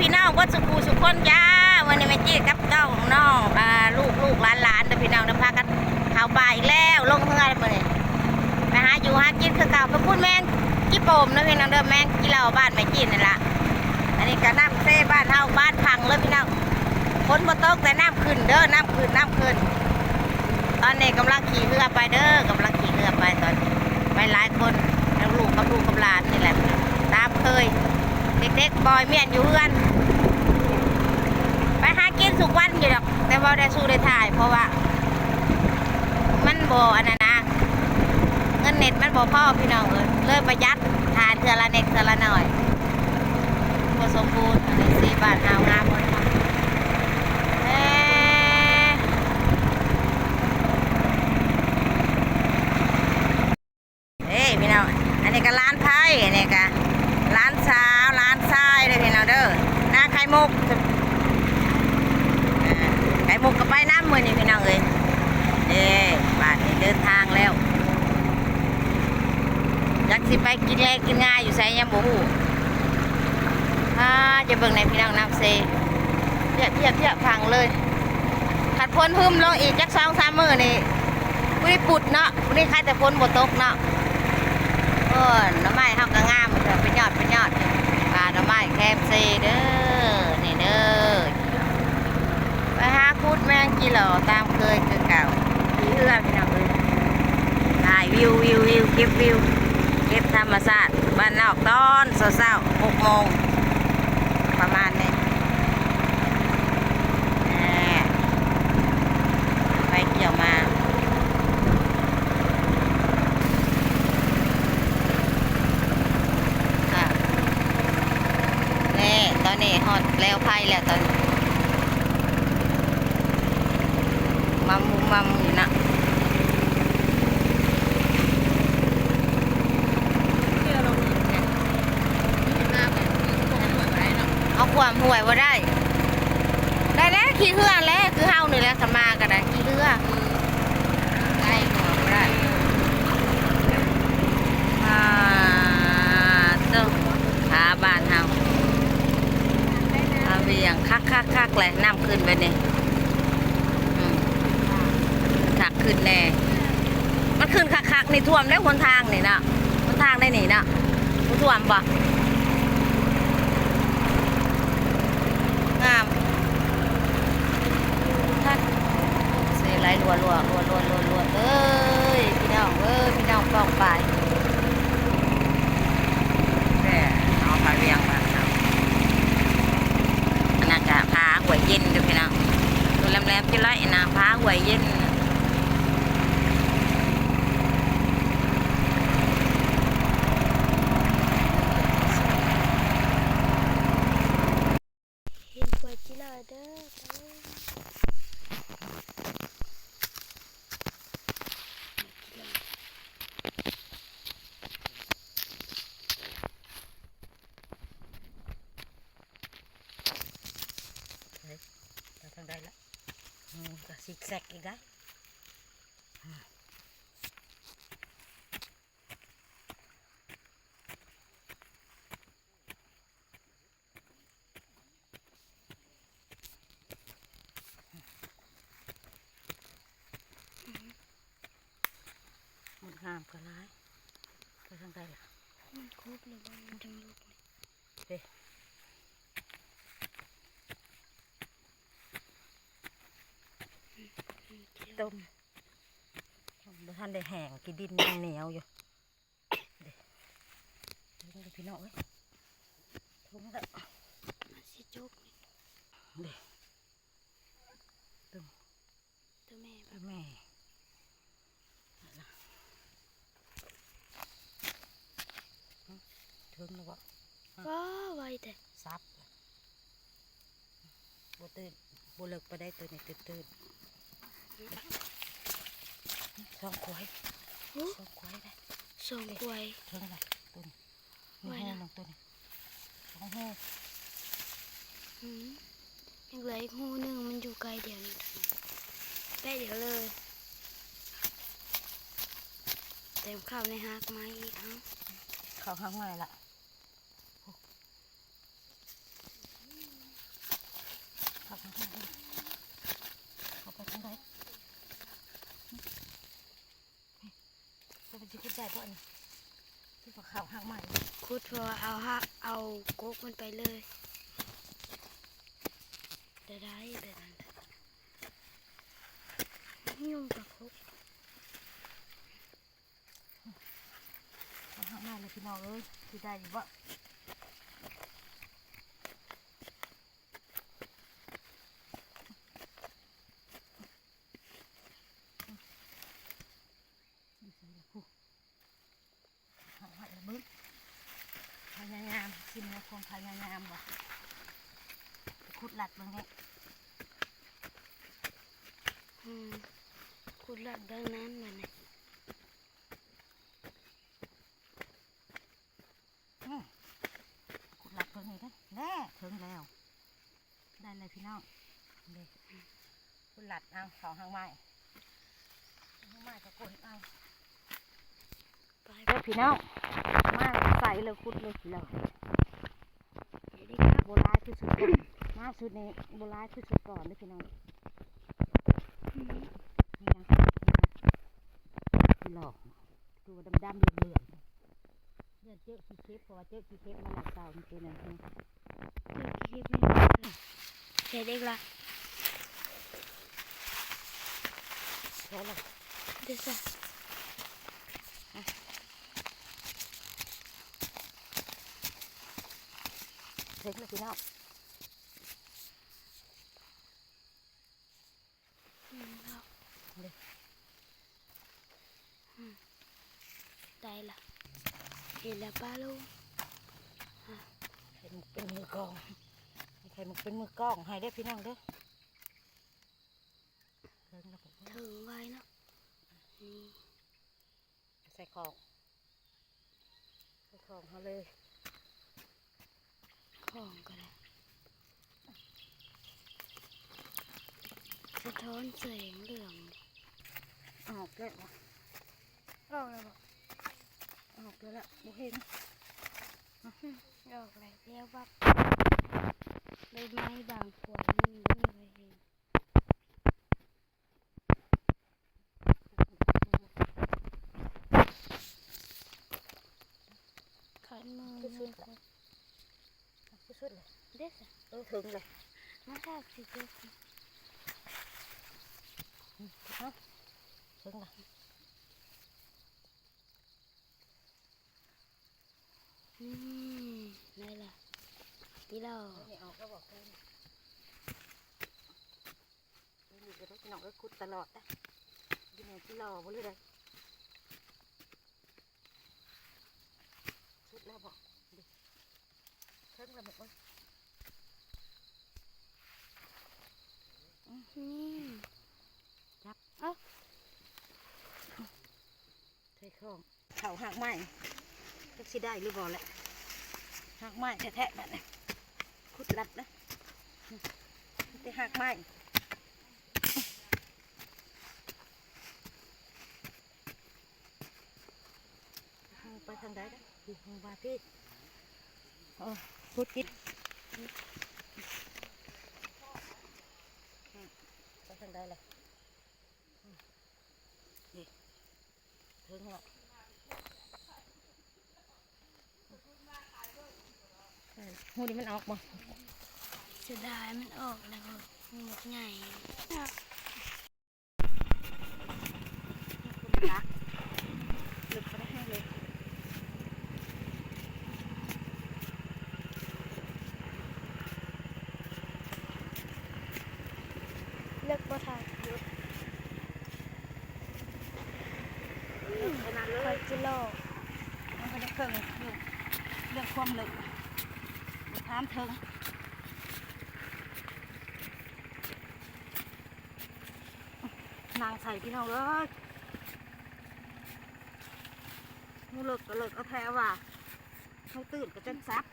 พี่น้องวัดสุขูสุขคนจ้าวันนี้แม่จี้กับเจ้าของน้องอ่าลูกลูกหลานหลานเด้อพี่น้องเด้อพากันเข้าบ่ายแล้วลงเฮือนมาเลยไปหาอยู่หากินคือเก่าไปพูดแมงกี่โปมเด้อพี่น้องเด้อแมงกี่เหล่าบ้านแม่จี้นี่ละอันนี้ก็น้ำเซ่บ้านเฮาบ้านพังเลยพี่น้องฝนบ่ตกแต่น้ำขึ้นเด้อน้ำขึ้นน้ำขึ้น ตอนนี้กำลังขี่เรือไปเด้อกำลังขี่เรือไปตอนนี้ไปหลายคนแล้วลูกกับลูกกับหลานนี่แหละตามเคย เด็กๆบอยเมียนอยู่เพื่อน ไปหากินสุกวันอยู่ดอก แต่ว่าได้สู้ได้ถ่าย เพราะว่า มันบ่อันนั้นนะเงินเน็ตมันบ่พ่อพี่น้องเลยเลยประหยัดทานเทือละเน็ตเทือละหน่อยบ่สมบูรณ์อันนี้สีบาทหางามหมดค่ะเอ๊ะเอ้ยพี่น้องอันนี้ก็ร้านไพ่อันนี้ก็ร้านสาวร้านทรายเลยพี่น้องเด้อหน้าไข่มุกอ่าไข่มุกก็ไปน้ำมือนี่พี่น้องเอ้ยเอ้บ้านนี้เดินทางแล้ว อยากสิไปกินแลกินง่ายอยู่ไสยังบ่ฮู้อ่าจะเบิ่งในพี่น้องน้ำเซเทียบเทียบเทียบพังเลยขัดพ้นหึมลงอีกจักสองสามมือนี่บ่ได้ปุดเนาะบ่ได้ใครแต่พ้นบ่ตกเนาะเออหน้ำไม้เฮาก็งามเถอะเป็นยอดเป็นยอดปลาหน้ำไม้แคมซีเด้อนี่เด้อไปหาคูดแมงกิโลตามเคยคือเก่าเอื้อพี่น้องเลยถ่ายวิววิววิวเก็บวิว เก็บธรรมชาติบ้านนอกตอนเศร้าๆหกโมงประมาณนี้ไปเกี่ยวมานี่ตอนนี้ฮอดแล้วไพ่แล้วตอนมัมมุมมัมอยู่นะเอา ความห่วยว่าได้ ได้แล้วขี่เรือแล้วคือเฮานี่แหละสมากันนะขี่เรือได้หัวบ่ได้อ่าเจ้าขาบ้านเฮาเอาเวียงคักคักคักเลยน้ำขึ้นไปนี่อืมคักขึ้นแน่มันขึ้นคักคักๆนี่ท่วมได้หนทางนี่นะหนทางได้นี่นะท่วมปะงามท่านเสียไหล รัวรัวรัวรัวรัวรัวเอ้ยพี่น้องเอ้ยพี่น้องป้องไปแม่เอาไปเรียงมาครับนาก็พาหวยเย็นดูพี่น้องดูแหลมๆจะไล่นะพาหวยเย็น เห็นปวดจิลาเด้อ ไปทางใดละอืมก็ซิกแซกอีกได้อืมหมดงามก็ร้ายไปทางใดล่ะมันครบเลยว่ามันจังลุกนี่เด้ ต้มบ่ทันได้แห้งกินดินยังเหนียวอยู่เด้เด้พี่น้องเอ้ยทุ่งแล้วมันสิจุกนี่เด้ตัวแม่แบบแม่ถึงแล้วบ่ว้าไวแต่ซับบ่ตื่นบ่เลิกไปได้ตัวนี้ตื่นตื่น สองขวายโอ้สองขวายได้ส่งไวถึงแล้วตัวนี้มีไว้หูนะลงตัวนี้สองหูหืมยังเหลืออีกหูหนึ่งมันอยู่ไกลเดียวนี่แป๊ะเดียวเลยเต็มข้าวในหากไม้อีกครั้งเข้าข้างในละ คิดได้เพราะอันนี้ที่พอข่าวหักใหม่คุดพอเอาฮะเอาโกกมันไปเลยได้ได้แบบนั้นยุ่งกับคุกเอาหักใหม่เลยพี่น้องเอ้ยคิดได้อยู่บ่นี่สิเดี๋ยวพูหักใหม่ละมึงพยายามกินนะคงพยายามบ่ขุดหลัดเบิ่งเนี่ย อืมคุดหลักดังนั้นมันน่ะอืมขุดหลัดเบิ่งนี่ได้แน่ถึงแล้ว ได้เลยพี่น้องเด็กขุดหลัดเอาสองหางไม้หางไม้ก็กดเอาไปเด้อพี่น้องมาใส่เลยขุดเลยพี่น้องไปดีครับโบราณที่สุดก่อนมาสุดนี้โบราณที่สุดก่อนเด้อพี่น้องอืมนี่นะพี่ หลอกตัวดำๆเหลืองๆเนี่ยเจ๊ขี้เค็บเพราะว่าเจ๊ขี้เค็บมาหลายเต่ามันเป็นอะไรนี่คลิปนี้เสร็จเองละใช่เลยเดี๋ยวจ้ะเช็คเลยพี่น้อง อืมเอา เลย อืมได้ละ เห็นแล้วป้าลูกใครมึงเป็นมือกลองให้ใครมึงเป็นมือกล้องให้ได้อพี่น้องเด้อเพิ่งแล้วผมถึงไว้เนาะนี่ใส่ของใส่ของเขาเลยของก็ได้สะท้อนแสงเหลืองดิออกแล้ววะออกแล้ว บอกออกแล้วละบ่เห็นออกแล้วเรียกว่าใบไม้บางขวดมันไม่มีใครเห็นขันมือที่สุมืดอเลยที่สุดเลยเด็ดอะเออถึงเลยมาค่ะสิเด็ดเนาะถึงเลย อืมนี่ล่ะที่เรานี่ออกแล้วบอกเพิ่นนี่ก็ได้พี่น้องก็คุดตลอดนะพี่น้องที่รอบ่เลยเลยสุดแล้วบอกดิเพิ่งแล้วหมดเลยนี่ใส่ข้องเข่าหักไม้ ก็สิได้หรือบ่แหละหักไม้แท้ๆแบบนี้ขุดลัดนะแต่หักไม้ไปทางใดได้พี่มึงว่าพี่เออพูดกินไปทางใดเลยนี่ถึงแล้ว หูนี่มันออกบ่เสียดายมันออกแล้วหมดใหญ่คุณรักลึกไปได้ให้เลยเลือกบ่ทันลึกขนาดเลคอยยจิโลมันก็ได้เครื่องอยู่เรื่องความลึกบ่ ถามถึงนางใส่พี่น้องเลยมูเลิกก็เลิกเอาแท้ว่ะเขาตื่นก็จนซับ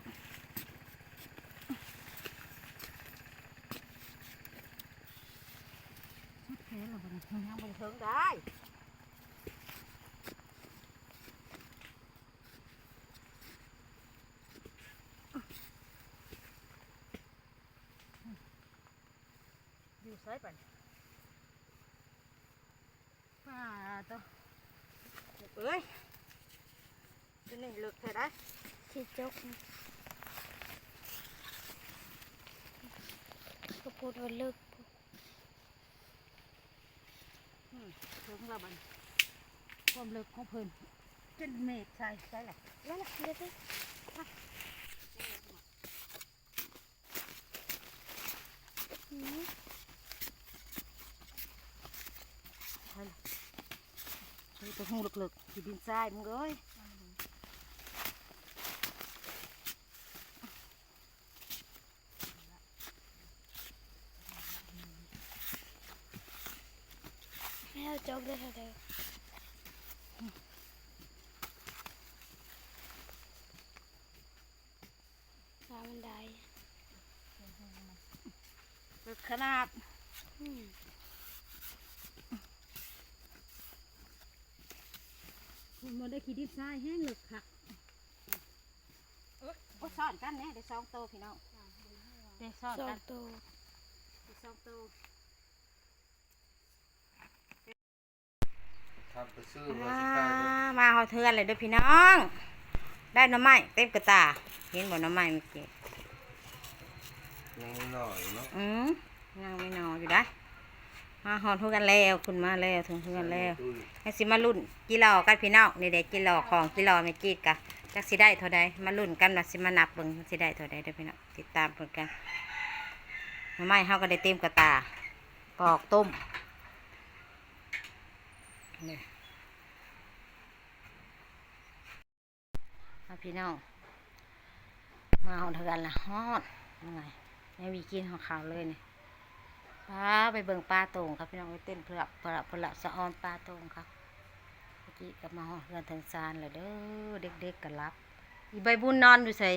ชุดแท้เหรอวะเนี่ยมันยังบ่ถึงได้อยู่ไซไปมาตัวเอ้ยตันเลิกเถอะได้ ความเลิกของเพิ่นจนเมฆใช่ใช่แหละแล้วล่ะเดี๋ ยวสิอืมใช่ตัวหูเลิกๆที่ดินทรายมึงเอ้ยให้เอาจกได้เท่าเดิมตามบันไดเลิกขนาด มมันได้ขี้ดินทรายแห้งเลิกค่ะโอ้ซ่อนกันแน่ได้สองโตวพี่น้องได้ซ่อนสอกังนตัวได้สองโตวทำไปซื้ออ่ามาสิขายบ่มาเอาเทือนเลยเด้อพี่น้อง ได้หน้ำไม้เต็มกระตา เห็นบ่หน้ำไม้เมื่อกี้ยังไม่หน่อยเนาะอืมยังไม่นอนอยู่ได้อ มาหอนทุกันแล้วคุณมาแล้วถึงทุกันแล้วตุ้ยให้สิมาลุ่นกิโลกันพี่น้องนี่เด็กกิโลของกิโลไม่กีดกะจักสิได้เท่าใดมาลุ่นกันว่าสิมานับเบิ่งว่าสิได้เท่าใดเด้อพี่น้องติดตามเพิ่นกันหน้ำไม้เฮาก็ได้เต็มกระตาปอกต้มนี่มาพี่น้องมาเอาเถือนละฮอดยังไงแม่วีกินของเขาวเลยนี่ พาไปเบิ่งปลาโต่งครับพี่น้องไปเต้นเพื่อเพื่อเพื่อสะออนปลาโต่งครับเมื่อกี้ก็มาฮอดเรือนทางซานเลยเด้อเด็กๆก็รับ อีใบบุญนอนอยู่ใส่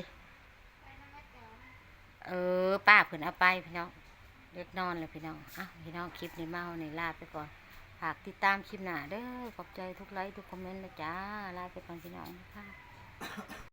เออป้าเพิ่นเอาไปพี่น้องเด็กนอนเลยพี่น้องอะพี่น้องคลิปนี้มาเอาในลาไปก่อนฝากติดตามคลิปหน้าเด้อขอบใจทุกไลค์ทุกคอมเมนต์นะจ้าลาไปก่อนพี่น้องนะคะ